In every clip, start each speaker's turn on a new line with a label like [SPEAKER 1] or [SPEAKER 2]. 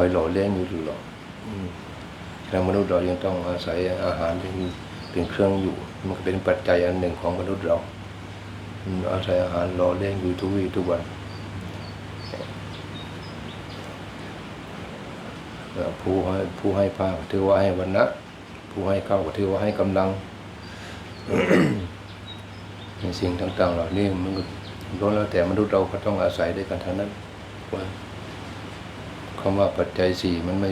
[SPEAKER 1] อยหล่อเลี้ยงอยู่ตลอดอืมฉะนั้นมนุษย์เรายังต้องอาศัยอาหารเป็นเป็นเครื่องอยู่ มันก็เป็นปัจจัยอันหนึ่งของมนุษย์เราอืมอาศัยอาหารหล่อเลี้ยงอยู่ทุกวี่ทุกวันเอ่อผู้ให้ผู้ให้ภาคถือว่าให้วันนะผู้ให้ข้าวก็ถือว่าให้กำลังในสิ่งต่าง ๆ เหล่านี้มันก็ล้วนแล้วแต่มนุษย์เราก็ต้องอาศัยด้วยกันทั้งนั้นว่า คำว่าปัจจัยสี่มันไม่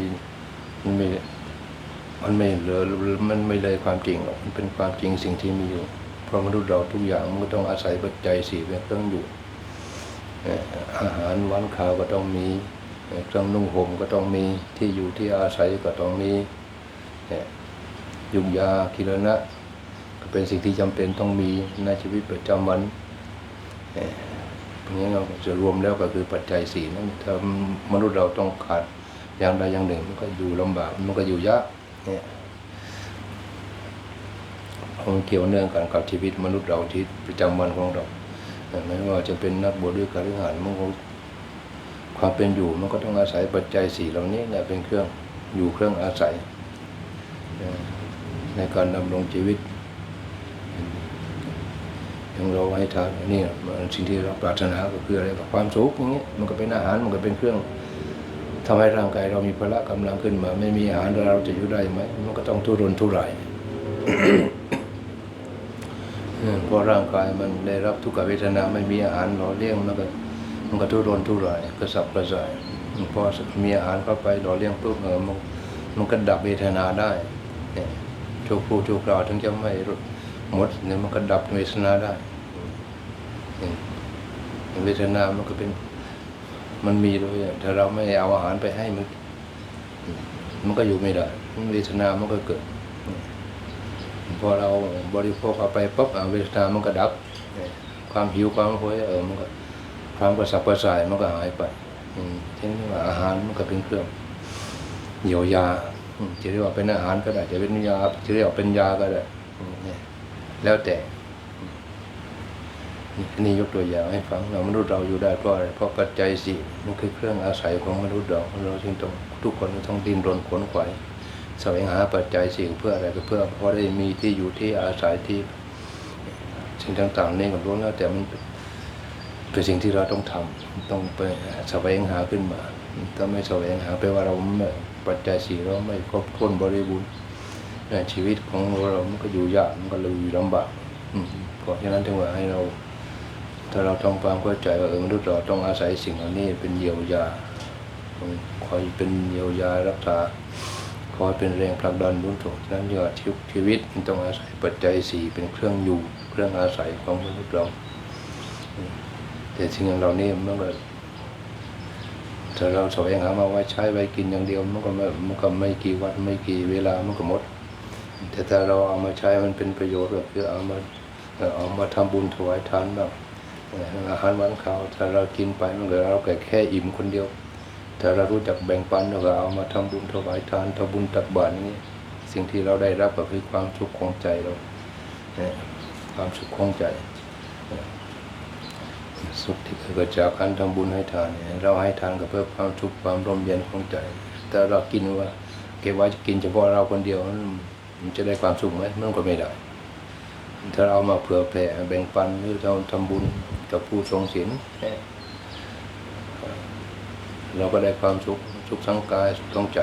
[SPEAKER 1] มันไม่มันไม่เหลือมันไม่เลยความจริงหรอกมันเป็นความจริงสิ่งที่มีอยู่ เพราะมนุษย์เราทุกอย่างมันก็ต้องอาศัยปัจจัยสี่เป็นเครื่องอยู่เอ่ออาหารวันข้าวก็ต้องมีเอ่อเครื่องนุ่งห่มก็ต้องมีที่อยู่ที่อาศัยก็ต้องมีเนี่ยยุงยาคิรณะก็เป็นสิ่งที่จำเป็นต้องมีในชีวิตประจำวัน นี้เราจะรวมแล้วก็คือปัจจัยสี่นั่นถ้ามนุษย์เราต้องขาดอย่างใดอย่างหนึ่ง มันก็อยู่ลำบากมันก็อยู่ยากเนี่ยเพราะมันเกี่ยวเนื่องกันกับชีวิตมนุษย์เราที่ประจำวันของเราเอ่ไม่ว่าจะเป็นนักบวชหรือการทหารมันก็ความเป็นอยู่มันก็ต้องอาศัยปัจจัยสี่เหล่านี้เนี่ยเป็นเครื่องอยู่เครื่องอาศัยในการดำรงชีวิต ย่างเราให้ทานนี่สิ่งที่เราปรารถนาก็คืออะไรกับความสุขอย่างเงี้ยมันก็เป็นอาหารมันก็เป็นเครื่องทำให้ร่างกายเรามีพละกำลังขึ้นมา ไม่มีอาหารเราจะอยู่ได้ไหมมันก็ต้องทุรนทุรายเออเพราะร่างกายมันได้รับทุกขเวทนาไม่มีอาหารหล่อเลี้ยงมันก็มันก็ทุรนทุรายกระสับกระส่ายพอมีอาหารเข้าไปหล่อเลี้ยงปุ๊บเออมันมันก็ดับเวทนาได้ชั่วครู่ชั่วคราวถึงจะไม่ หมดเนี่ยมันก็ดับเวทนาได้เวทนามันก็เป็น มันมีด้วยถ้าเราไม่เอาอาหารไปให้มัน มันก็อยู่ไม่ได้เวทนามันก็เกิด พอเราบริโภคเอาไปปุ๊บอะเวทนามันก็ดับ ความหิวความโหยเออมันก็ความกระสับกระส่ายมันก็หายไปทีนี้ว่าอาหารมันก็เป็นเครื่องเยียวยาอืมจะเรียกว่าเป็นอาหารก็ได้ จะเป็นยาจะเรียกว่าเป็นยาก็ได้เนี่ย แล้วแต่อันนี้ยกตัวอย่างให้ฟังเรามนุษย์เราอยู่ได้เพราะอะไรเพราะปัจจัยสี่มันคือเครื่องอาศัยของมนุษย์เราเราจึงต้องทุกคนต้องดิ้นรนขวนขวายแสวงหาปัจจัยสี่เพื่ออะไรก็เพื่อเพราะได้มีที่อยู่ที่อาศัยที่สิ่งต่างๆนี่ก็ล้วนแล้วแต่มันเป็นสิ่งที่เราต้องทำต้องไปแสวงหาขึ้นมาถ้าไม่แสวงหาแปลว่าเราไม่ปัจจัยสี่เราไม่ครบถ้วนบริบูรณ์ เนี่ชีวิตของเรา มันก็อยู่ยาก มันก็เลยลำบาก อืมเพราะฉะนั้นถึงว่าให้เรา ถ้าเราทำความเข้าใจว่าเออมนุษย์เราต้องอาศัยสิ่งเหล่านี้เป็นเยียวยาคอยเป็นเยียวยารักษาคอยเป็นแรงผลักดันบุญส่งฉะนั้นเรียกว่าชีวชีวิตมันต้องอาศัยปัจจัยสี่เป็นเครื่องอยู่ เครื่องอาศัยของมนุษย์เราแต่สิ่งเหล่านี้มันก็ถ้าเราแสวงหามาไว้ใช้ไว้กินอย่างเดียวมันก็ไม่มันก็ไม่กี่วันไม่กี่เวลามันก็หมด แต่ถ้าเราเอามาใช้มันเป็นประโยชน์ก็คือเอามาเอามาทำบุญถวายทานบ้างอาหารวานข้าวถ้าเรากินไปมันก็เราแค่แค่อิ่มคนเดียวถ้าเรารู้จักแบ่งปันเราก็เอามาทำบุญถวายทานทำบุญตักบาตรนี้ สิ่งที่เราได้รับก็คือความสุขของใจเราเนี่ยความสุขของใจสุขที่เกิดจากการทำบุญให้ทานเนี่ยเราให้ทานก็เพื่อความสุขความร่มเย็นของใจ แต่เรากินว่าเก็บไว้จะกินเฉพาะเราคนเดียว มันจะได้ความสุขไหมมันก็ไม่ได้ ถ้าเรามาเผื่อแผ่แบ่งปันหรือเราทำบุญกับผู้ทรงศีลเราก็ได้ความสุขสุขทั้งกายสุขทั้งใจ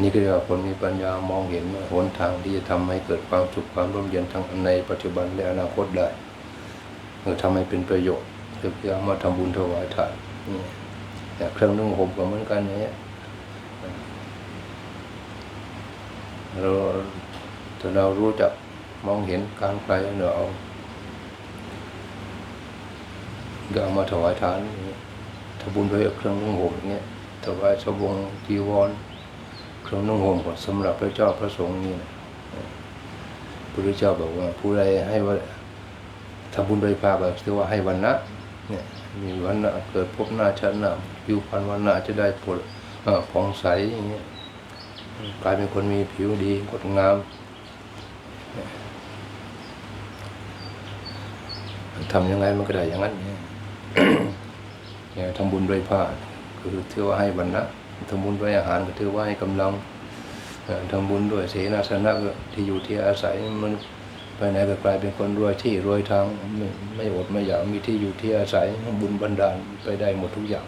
[SPEAKER 1] นี่ก็เรียกว่าคนมีปัญญามองเห็นว่าหนทางที่จะทำให้เกิดความสุขความร่มเย็นทั้งในปัจจุบันและอนาคตได้เออทำให้เป็นประโยชน์คือเอามาทำบุญถวายทานนี่แต่เครื่องนุ่งห่มก็เหมือนกันเงี้ย เราถ้าเรารู้จักมองเห็นการไกลเราเอาก็เอามาถวายทานอย่างเงี้ยถ้าบุญด้วยเครื่องนุ่งห่มอย่างเงี้ยถวายสบงจีวร เครื่องนุ่งห่มก็สำหรับพระเจ้าพระสงฆ์นี่นะพระพุทธเจ้าบอกว่าผู้ใดให้ว่าทำบุญโดยภาแบบที่ว่าให้วันนะเนี่ยมีวันนะเกิดพบหน้าชาติหน้าผิวพรรวันนะจะได้ผลผ่องใสอย่างเงี้ย กลายเป็นคนมีผิวดีงดงามทำยังไงมันก็ได้อย่างนั้นเนี่ยเนี่ยทำบุญด้วยผ้าคือถือว่าให้บรรณะทำบุญด้วยอาหารก็ถือว่าให้กำลังทำบุญด้วยเสนาสนะที่อยู่ที่อาศัยมันไปไหนก็กลายเป็นคนรวยที่รวยทางไม่ไม่อดไม่อยากมีที่อยู่ที่อาศัยบุญบันดาลไปได้หมดทุกอย่าง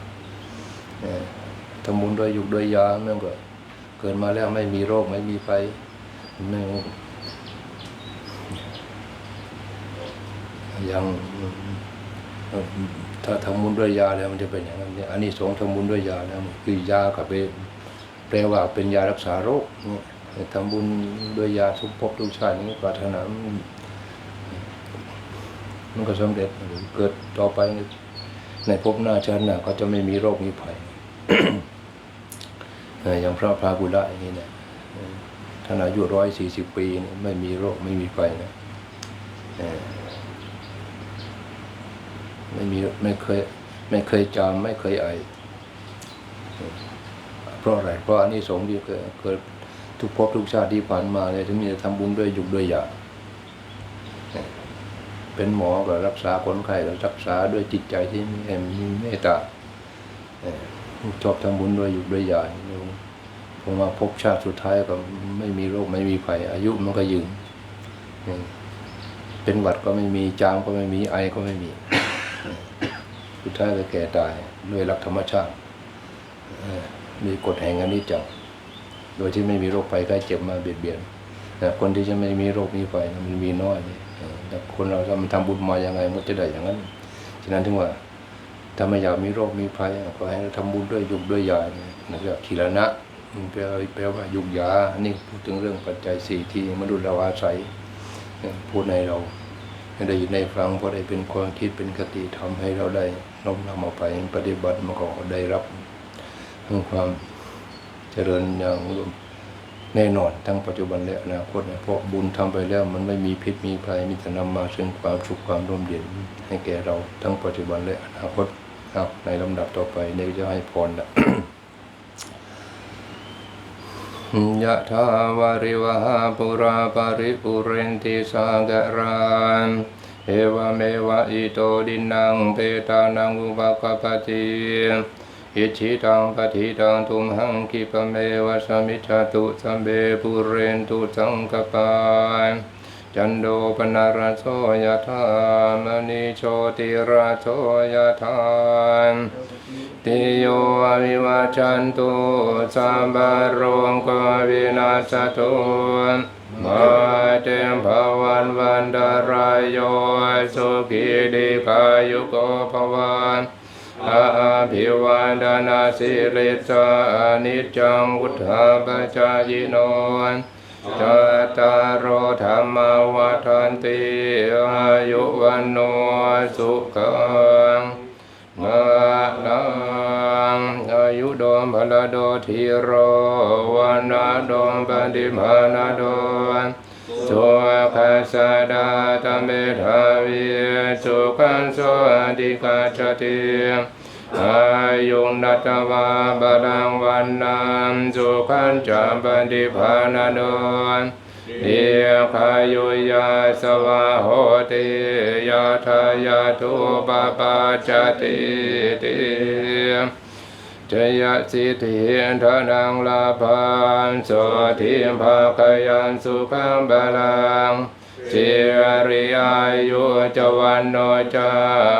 [SPEAKER 1] ทำบุญด้วยยุกด้วยยามันก็ กิดมาแล้วไม่มีโรคไม่มีไฟไม่ยังเอ่อถ้าทำบุญด้วยยาแล้วมันจะเป็นอย่างนั้นอันนี้สงทำบุญด้วยยาแล้วคือยากับเปแปลว่าเป็นยารักษาโรคทำบุญด้วยยาทุกภพทุกชาตินี้ปรารถนามันก็สำเร็จเกิดต่อไปในภพหน้าชาติหน้าก็จะไม่มีโรคมีภัย อย่างพระพระบุระอย่างนี้เนี่ยท่านอายุร้อยสี่สิบปีเนี่ยไม่มีโรคไม่มีภัยนะไม่มีไม่เคยไม่เคยจามไม่เคยไอเพราะอะไรเพราะอันนี้สงส์ที่เกิดเกิดทุกภพทุกชาติที่ผ่านมาเลยถึงมีจะทำบุญด้วยยุกด้วยยาเป็นหมอก็รักษาคนไข้ก็รักษาด้วยจิตใจที่มีมีเมตตาชอบทำบุญด้วยอยู่ด้วยยา ผมว่าภพชาติสุดท้ายก็ไม่มีโรคไม่มีภัย อายุมันก็ยืนเป็นหวัดก็ไม่มีจามก็ไม่มีไอก็ไม่มี สุดท้ายก็แก่ตายด้วยหลักธรรมชาติมีกฎแห่งอนิจจังโดยที่ไม่มีโรคภัยไข้เจ็บมาเบียดเบียนแต่คนที่จะไม่มีโรคมีไฟมันมีน้อยแต่คนเราจะมันทำบุญมาอย่างไงมันจะได้อย่างนั้นฉะนั้นถึงว่าถ้าไม่อยากมีโรคมีภัยก็ให้เราทำบุญด้วยยุกด้วยยาเนี่ยนั่นก็ขีรณะ มันแปลว่าแปลว่ายุกยานี่พูดถึงเรื่องปัจจัยสี่ที่มนุษย์เราอาศัยพูดในเราให้ได้ยินได้ฟังเพราะได้เป็นความคิดเป็นคติทำให้เราได้น้อมนำเอาไปปฏิบัติมันก็ได้รับความเจริญอย่างแน่นอนทั้งปัจจุบันและอนาคตเพราะบุญทำไปแล้วมันไม่มีพิษมีภัยมีแต่นำมาซึ่งความสุขความร่มเย็นให้แก่เราทั้งปัจจุบันและอนาคตในลำดับต่อไปเนี่ยจะให้พรนะ ยะถาวาริวหาปุราปาริปุเรนติสากรานเอวเมวะอิโตดินังเปตานังอุปกปปติอิชิตังปฏิตังทุมหังคิปเมวะสมิจตุสัมเบปุเรนตุสังกปายจันโดปนารโสยะธามณิโชติราโสยะธาม ติโยวิวัจจันตุสัมบารโรงกวินาศตุมาเตมภวันวันดารายโยสุขีดิกายุโกภวันอาภิวันดานาสิริสานิจจังวุฒาปจายโนจัตตารโอธรรมวัฏันติอายุวันโนสุขัง โดมพลโดทีโรวันาโดมปฏิมานาโดนสุขัสสะดาตเมธาวิสุขันโสอดิกาจติอายุนัตวาบาลังวันนันสุขันจัปฏิภานาโนเดียคายุยาสวาโหติยาทายาทุปปาจติติ จยสิทธิธนังลาภันโสทิภาคยันสุขังบาลังสิริอายุจวันโนจา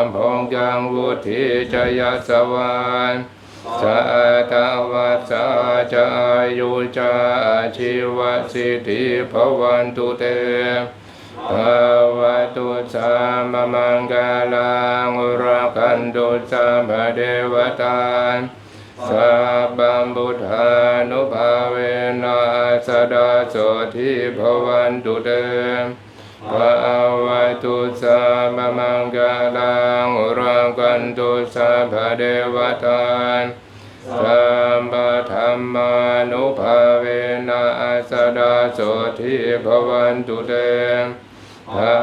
[SPEAKER 1] มพงยังวุธิจยสวานสัตวัสสะจายุจาชีวสิทธิภวันตุเตภวตุสามมังกาลังรักันตุสัมเดวตา สัพพัมบุทธานุภาเวนัสดาโสทิภวันตุเตภาวะตุสัมมังกาลังรักขันตุสัพเดวตาสัมปธรรมานุภาเวนะสดาโสทิภวันตุเตภา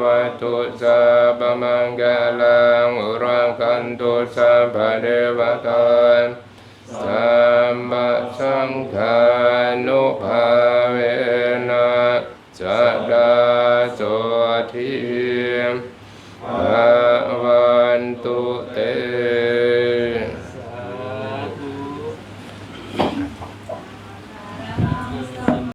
[SPEAKER 1] วะตุสัพมังกาลังรักขันตุสัพเดวตาสัมปะสังฆาน ภ